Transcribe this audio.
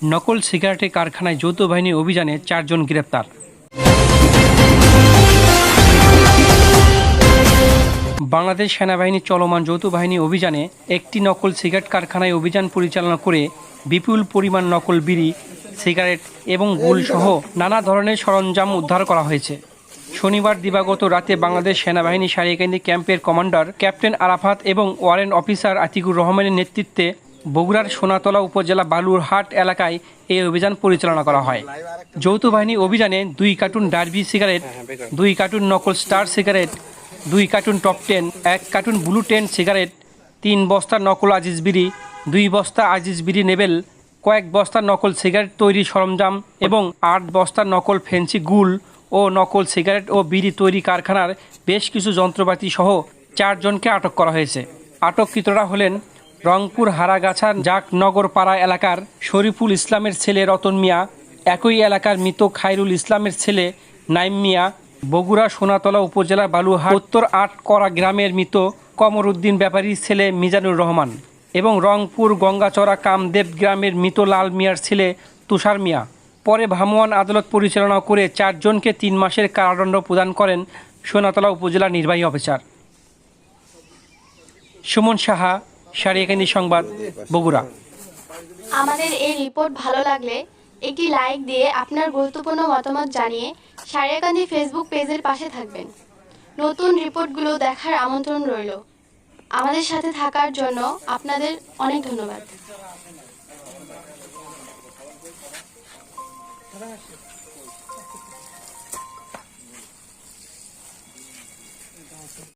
নকল সিগারেটের কারখানায় যৌথ বাহিনী অভিযানে চারজন গ্রেপ্তার। বাংলাদেশ সেনাবাহিনীর চলমান যৌথ বাহিনী অভিযানে একটি নকল সিগারেট কারখানায় অভিযান পরিচালনা করে বিপুল পরিমাণ নকল বিড়ি, সিগারেট এবং গুল সহ নানা ধরনের সরঞ্জাম উদ্ধার করা হয়েছে। শনিবার দিবাগত রাতে বাংলাদেশ সেনাবাহিনী সারিয়াকান্দি ক্যাম্পের কমান্ডার ক্যাপ্টেন আরাফাত এবং ওয়ারেন্ট অফিসার আতিকুর রহমানের নেতৃত্বে বগুড়ার সোনাতলা উপজেলা বালুরহাট এলাকায় এই অভিযান পরিচালনা করা হয়। যৌথ বাহিনী অভিযানে দুই কার্টুন ডার্বি সিগারেট, দুই কার্টুন নকল স্টার সিগারেট, দুই কার্টুন টপ টেন, এক কার্টুন ব্লু টেন সিগারেট, তিন বস্তা নকল আজিজ বিড়ি, দুই বস্তা আজিজ বিড়ি নেবেল, কয়েক বস্তা নকল সিগারেট তৈরি সরঞ্জাম এবং আট বস্তা নকল ফেন্সি গুল ও নকল সিগারেট ও বিড়ি তৈরি কারখানার বেশ কিছু যন্ত্রপাতি সহ চারজনকে আটক করা হয়েছে। আটককৃতরা হলেন রংপুর হারাগাছা জাকনগর পাড়া এলাকার শরীফুল ইসলামের ছেলে রতন মিয়া, একই এলাকার মৃত খাইরুল ইসলামের ছেলে নাইম মিয়া, বগুড়া সোনাতলা উপজেলা বালুহাট উত্তর আট করা গ্রামের মৃত কমর উদ্দিন ব্যাপারীর ছেলে মিজানুর রহমান এবং রংপুর গঙ্গাচড়া কামদেব গ্রামের মৃত লাল মিয়ার ছেলে তুষার মিয়া। পরে ভ্রাম্যমাণ আদালত পরিচালনা করে চারজনকে তিন মাসের কারাদণ্ড প্রদান করেন সোনাতলা উপজেলা নির্বাহী অফিসার। সুমন সাহা সারিয়াকান্দি সংবাদ। বগুড়া। আমাদের এই রিপোর্ট ভালো লাগলে একটি লাইক দিয়ে আপনার গুরুত্বপূর্ণ মতামত জানিয়ে সারিয়াকান্দি ফেসবুক পেজের পাশে থাকবেন। নতুন রিপোর্টগুলো দেখার আমন্ত্রণ রইল। আমাদের সাথে থাকার জন্য আপনাদের অনেক ধন্যবাদ।